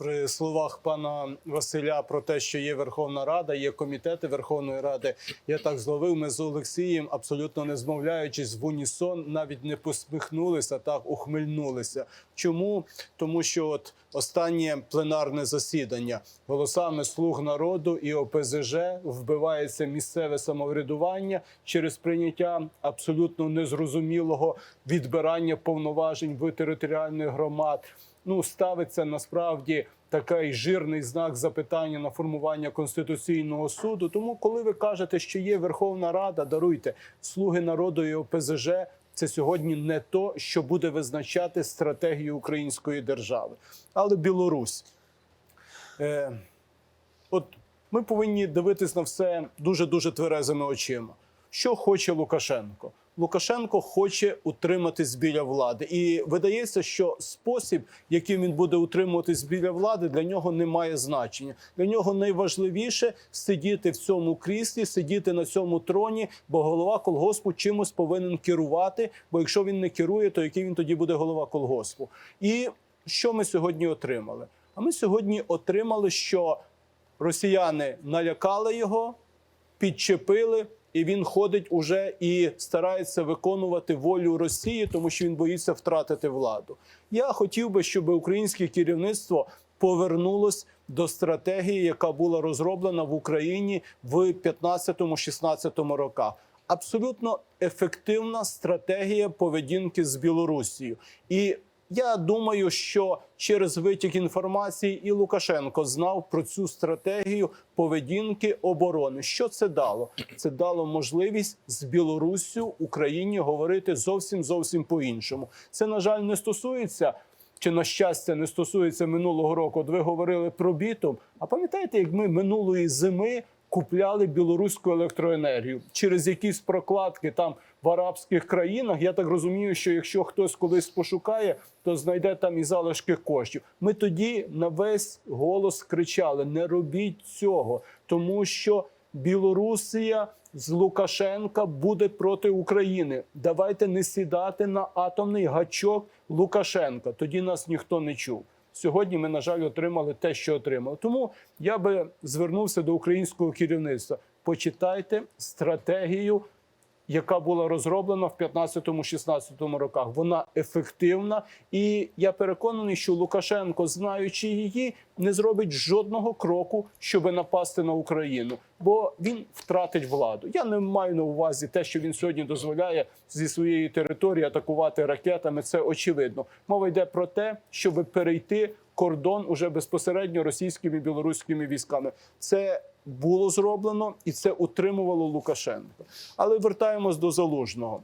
при словах пана Василя про те, що є Верховна Рада, є комітети Верховної Ради. Я так зловив. Ми з Олексієм, абсолютно не змовляючись в унісон, навіть не посміхнулися, так ухмильнулися. Чому? Тому що от останнє пленарне засідання голосами слуг народу і ОПЗЖ вбивається місцеве самоврядування через прийняття абсолютно незрозумілого відбирання повноважень в територіальних громад. Ну ставиться насправді такий жирний знак запитання на формування конституційного суду. Тому, коли ви кажете, що є Верховна Рада, даруйте слуги народу і ОПЗЖ. Це сьогодні не то, що буде визначати стратегію української держави, але Білорусь. Е, от ми повинні дивитись на все дуже дуже тверезими очима. Що хоче Лукашенко? Лукашенко хоче утриматись біля влади, і видається, що спосіб, яким він буде утримуватись біля влади, для нього не має значення. Для нього найважливіше сидіти в цьому кріслі, сидіти на цьому троні, бо голова колгоспу чимось повинен керувати. Бо якщо він не керує, то який він тоді буде голова колгоспу? І що ми сьогодні отримали? А ми сьогодні отримали, що росіяни налякали його, підчепили, і він ходить уже і старається виконувати волю Росії, тому що він боїться втратити владу. Я хотів би, щоб українське керівництво повернулось до стратегії, яка була розроблена в Україні в 15-16 роках. Абсолютно ефективна стратегія поведінки з Білорусією. І я думаю, що через витік інформації і Лукашенко знав про цю стратегію поведінки оборони. Що це дало? Це дало можливість з Білоруссю Україні говорити зовсім зовсім по-іншому. Це на жаль не стосується. Чи на щастя не стосується минулого року? От ви говорили про бітум. А пам'ятаєте, як ми минулої зими купляли білоруську електроенергію через якісь прокладки там в арабських країнах? Я так розумію, що якщо хтось колись пошукає, то знайде там і залишки коштів. Ми тоді на весь голос кричали: не робіть цього, тому що Білорусія з Лукашенка буде проти України. Давайте не сідати на атомний гачок Лукашенка. Тоді нас ніхто не чув. Сьогодні ми, на жаль, отримали те, що отримали. Тому я би звернувся до українського керівництва. Почитайте стратегію, яка була розроблена в 15-16 роках. Вона ефективна, і я переконаний, що Лукашенко, знаючи її, не зробить жодного кроку, щоб напасти на Україну, бо він втратить владу. Я не маю на увазі те, що він сьогодні дозволяє зі своєї території атакувати ракетами. Це очевидно. Мова йде про те, щоб перейти кордон уже безпосередньо російськими і білоруськими військами. Це було зроблено і це утримувало Лукашенко. Але вертаємось до залужного.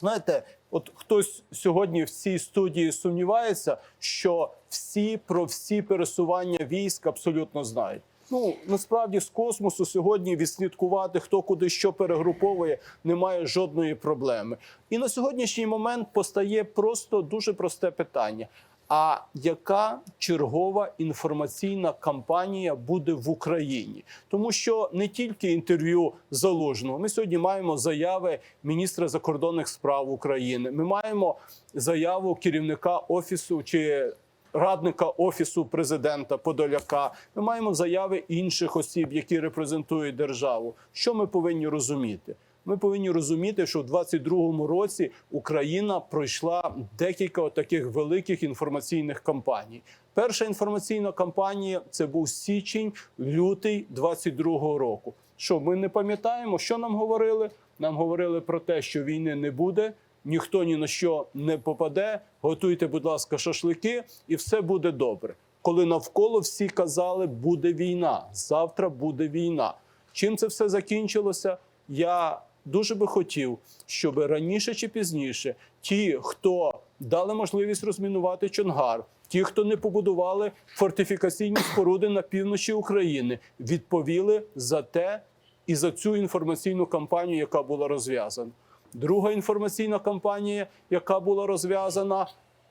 Знаєте, от хтось сьогодні в цій студії сумнівається, що всі про всі пересування військ абсолютно знають. Ну насправді з космосу сьогодні відслідкувати, хто куди що перегруповує, немає жодної проблеми. І на сьогоднішній момент постає просто дуже просте питання: а яка чергова інформаційна кампанія буде в Україні? Тому що не тільки інтерв'ю залужного. Ми сьогодні маємо заяви міністра закордонних справ України. Ми маємо заяву керівника офісу чи радника офісу президента Подоляка. Ми маємо заяви інших осіб, які репрезентують державу. Що ми повинні розуміти? Ми повинні розуміти, що в 22-му році Україна пройшла декілька таких великих інформаційних кампаній. Перша інформаційна кампанія це був січень, лютий 22-го року. Що ми не пам'ятаємо, що нам говорили? Нам говорили про те, що війни не буде. Ніхто ні на що не попаде. Готуйте, будь ласка, шашлики, і все буде добре. Коли навколо всі казали, буде війна, завтра буде війна. Чим це все закінчилося? Я дуже би хотів, щоб раніше чи пізніше ті, хто дали можливість розмінувати Чонгар, ті, хто не побудували фортифікаційні споруди на півночі України, відповіли за те і за цю інформаційну кампанію, яка була розв'язана. Друга інформаційна кампанія, яка була розв'язана.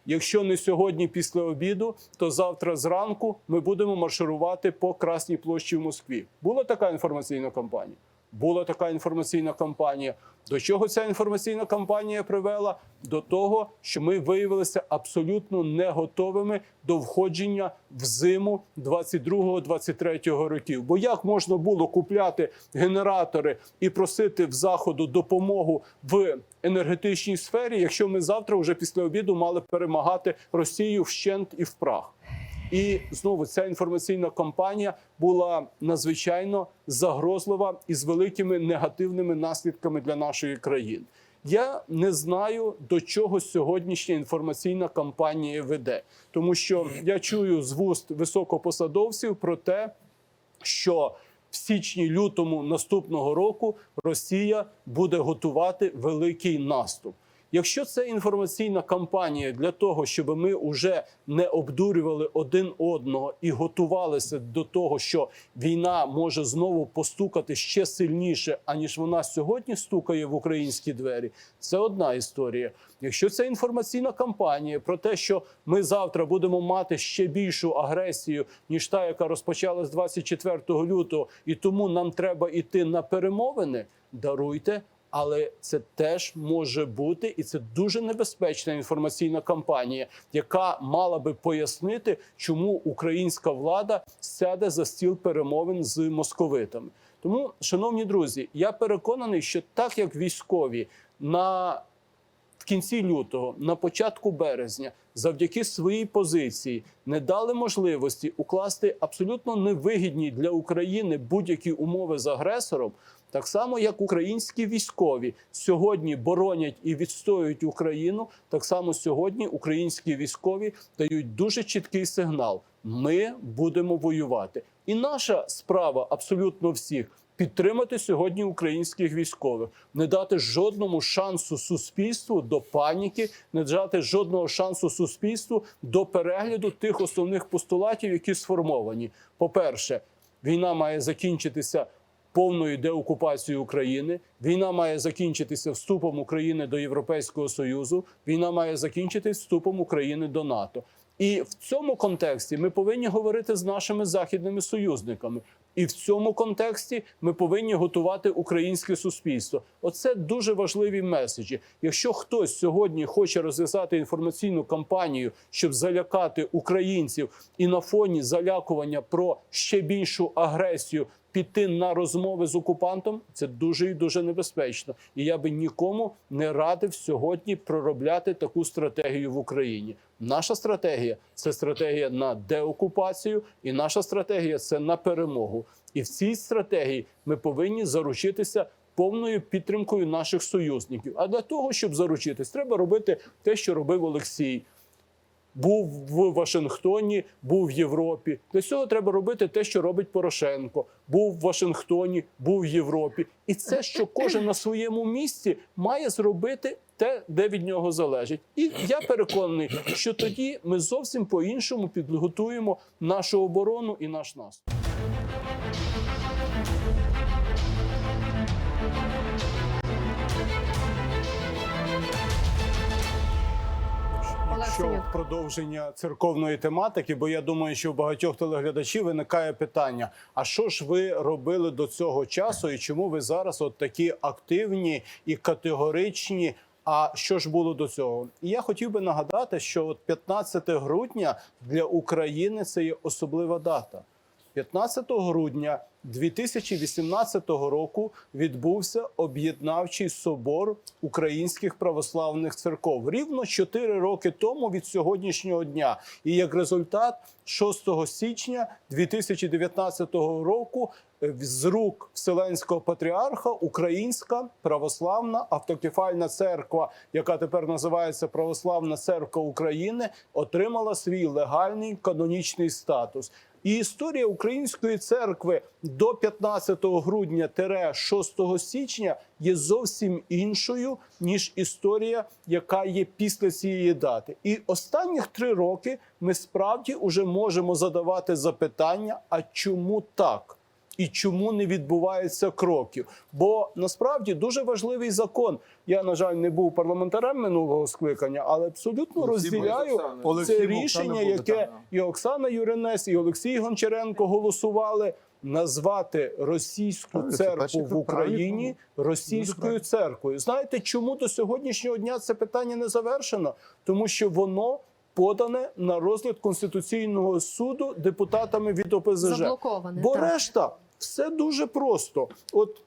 Якщо не сьогодні після обіду, то завтра зранку ми будемо марширувати по Красній площі в Москві. Була така інформаційна кампанія? Була така інформаційна кампанія. До чого ця інформаційна кампанія привела? До того, що ми виявилися абсолютно не готовими до входження в зиму 22-23 років. Бо як можна було купляти генератори і просити в заходу допомогу в енергетичній сфері, якщо ми завтра, вже після обіду, мали перемагати Росію вщент і в прах? І знову ця інформаційна кампанія була надзвичайно загрозлива і з великими негативними наслідками для нашої країни. Я не знаю, до чого сьогоднішня інформаційна кампанія веде, тому що я чую з вуст високопосадовців про те, що в січні-лютому наступного року Росія буде готувати великий наступ. Якщо це інформаційна кампанія для того, щоб ми вже не обдурювали один одного і готувалися до того, що війна може знову постукати ще сильніше, аніж вона сьогодні стукає в українські двері, це одна історія. Якщо це інформаційна кампанія про те, що ми завтра будемо мати ще більшу агресію, ніж та, яка розпочалась 24 лютого, і тому нам треба йти на перемовини, даруйте. Але це теж може бути, і це дуже небезпечна інформаційна кампанія, яка мала би пояснити, чому українська влада сяде за стіл перемовин з московитами. Тому, шановні друзі, я переконаний, що так як військові на кінці лютого, на початку березня, завдяки своїй позиції не дали можливості укласти абсолютно невигідні для України будь-які умови з агресором. Так само, як українські військові сьогодні боронять і відстоюють Україну, так само сьогодні українські військові дають дуже чіткий сигнал: ми будемо воювати. І наша справа абсолютно всіх підтримати сьогодні українських військових, не дати жодному шансу суспільству до паніки, не дати жодного шансу суспільству до перегляду тих основних постулатів, які сформовані. По-перше, війна має закінчитися повною деокупацією України. Війна має закінчитися вступом України до Європейського союзу. Війна має закінчитися вступом України до НАТО. І в цьому контексті ми повинні говорити з нашими західними союзниками. І в цьому контексті ми повинні готувати українське суспільство. Оце дуже важливі меседжі. Якщо хтось сьогодні хоче розв'язати інформаційну кампанію, щоб залякати українців, і на фоні залякування про ще більшу агресію піти на розмови з окупантом, це дуже і дуже небезпечно. І я би нікому не радив сьогодні проробляти таку стратегію в Україні. Наша стратегія це стратегія на деокупацію, і наша стратегія це на перемогу. І в цій стратегії ми повинні заручитися повною підтримкою наших союзників. А для того, щоб заручитись, треба робити те, що робив Олексій. Був в Вашингтоні, був в Європі. Для цього треба робити те, що робить Порошенко. Був в Вашингтоні, був в Європі. І це, що кожен на своєму місці має зробити те, де від нього залежить. І я переконаний, що тоді ми зовсім по-іншому підготуємо нашу оборону і наш наступ. Що в продовження церковної тематики, бо я думаю, що у багатьох телеглядачів виникає питання: а що ж ви робили до цього часу, і чому ви зараз от такі активні і категоричні? А що ж було до цього? І я хотів би нагадати, що от 15 грудня для України це є особлива дата. 15 грудня 2018 року відбувся об'єднавчий собор українських православних церков рівно 4 роки тому від сьогоднішнього дня. І як результат, 6 січня 2019 року е, з рук Вселенського патріарха Українська православна автокефальна церква, яка тепер називається Православна Церква України, отримала свій легальний канонічний статус. І історія української церкви до 15 грудня 6 січня є зовсім іншою ніж історія, яка є після цієї дати. І останніх три роки ми справді вже можемо задавати запитання: а чому так? І чому не відбувається кроків? Бо насправді дуже важливий закон. Я на жаль не був парламентарем минулого скликання, але абсолютно Олексій розділяю Олексій це рішення, яке і Оксана Юринець, і Олексій Гончаренко голосували. назвати російську це церкву в Україні правильно. російською церквою. Знаєте, чому до сьогоднішнього дня це питання не завершено? Тому що воно подане на розгляд Конституційного суду депутатами від ОПЗЖ. Заблоковане. Бо так. решта все дуже просто. От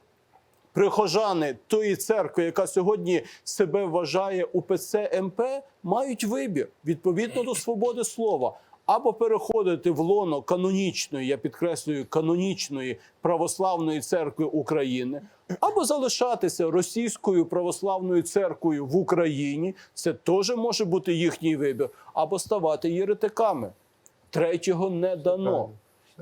прихожани тої церкви, яка сьогодні себе вважає УПЦ МП, мають вибір відповідно до свободи слова. Або переходити в лоно канонічної, я підкреслюю, канонічної православної церкви України, або залишатися російською православною церквою в Україні. Це теж може бути їхній вибір, або ставати єретиками. Третього не дано.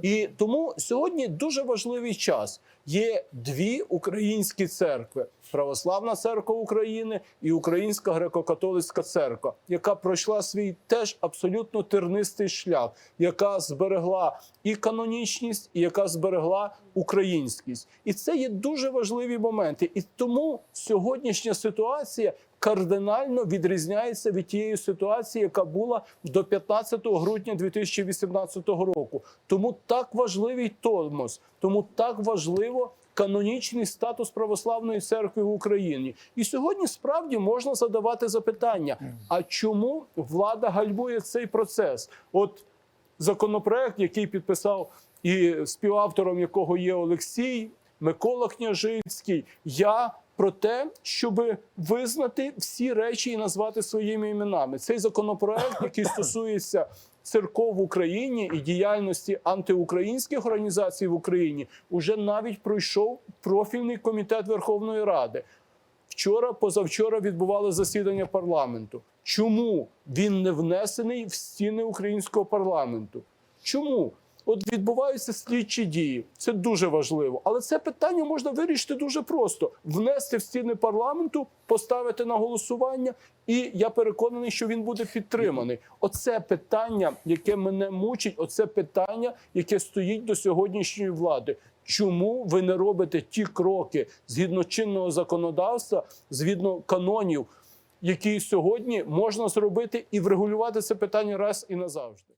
І тому сьогодні дуже важливий час. Є дві українські церкви: Православна церква України і Українська греко-католицька церква, яка пройшла свій теж абсолютно тернистий шлях, яка зберегла і канонічність, і яка зберегла українськість. І це є дуже важливі моменти. І тому сьогоднішня ситуація кардинально відрізняється від тієї ситуації, яка була до 15 грудня 2018 року. Тому так важливий тормоз, тому так важливо. Канонічний статус православної церкви в Україні, і сьогодні справді можна задавати запитання: а чому влада гальмує цей процес? От законопроект, який підписав і співавтором якого є Олексій, Микола Княжицький. Я про те, щоб визнати всі речі і назвати своїми іменами. Цей законопроект, який стосується церков в Україні і діяльності антиукраїнських організацій в Україні, уже навіть пройшов профільний комітет Верховної Ради. Вчора, позавчора відбували засідання парламенту. Чому він не внесений в стіни українського парламенту? Чому? От відбуваються слідчі дії. Це дуже важливо. Але це питання можна вирішити дуже просто: внести в стіни парламенту, поставити на голосування, і я переконаний, що він буде підтриманий. Оце питання, яке мене мучить, оце питання, яке стоїть до сьогоднішньої влади. Чому ви не робите ті кроки згідно чинного законодавства, згідно канонів, які сьогодні можна зробити і врегулювати це питання раз і назавжди?